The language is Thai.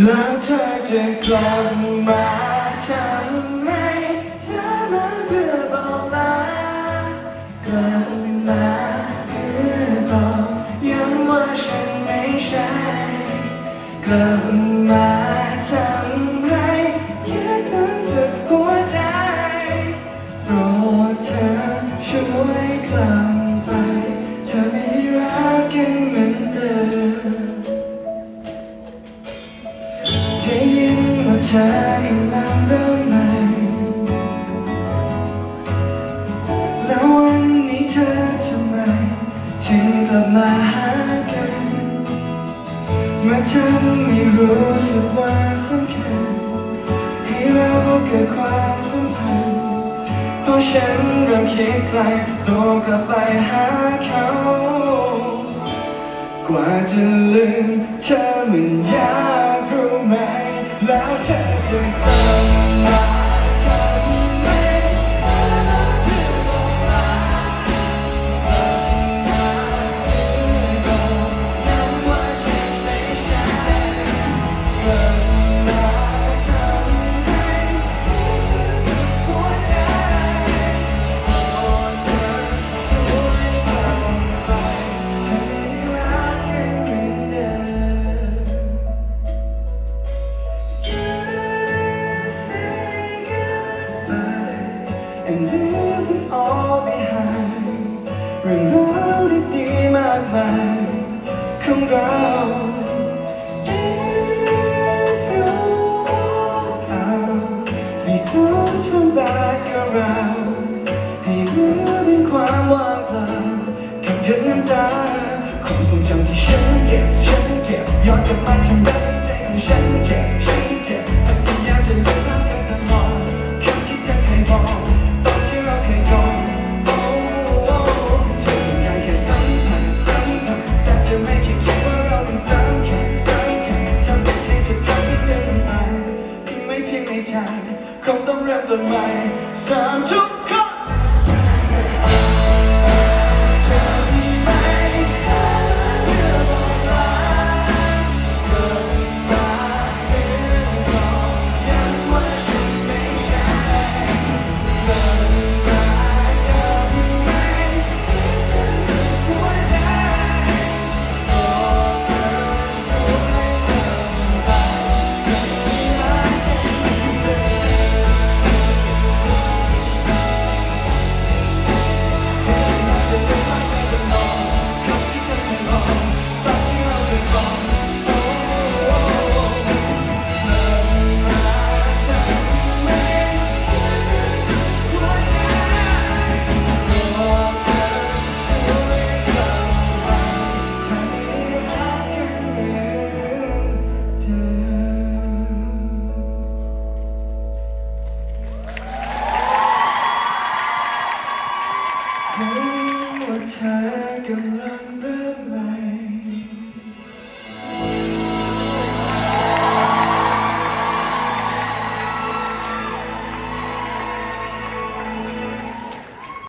แล้วเธอจะกลับมาทำไมเธอมาเพื่อบอกลากลับมาเพื่อบอกย้ำว่าฉันไม่ใช่กลับมาทำ ธอกำลังเริ่มใหม่แล้ววันนี้เธอทำไมถึงกลับมาหากัน เมื่อฉันไม่รู้สึกว่าสำคัญให้เราเกิดความสัมพันธ์เพราะฉันเริ่มคิดไกลตัวกลับไปหาเขากว่าจะลืมเธอมันยากรู้ไหม แล้วเธอจะ เรื่องราวดีๆมากมายของเรา If you walk out please don't turn back around ให้เหลือเป็นความว่างเปล่ากับหยดน้ำตาความทรงจำที่ฉันเก็บฉันเก็บย้อนกลับมา ต้เริ่มต้นใหม่สามทุ่ม ว่าเธอกำลังเริ่มใหม่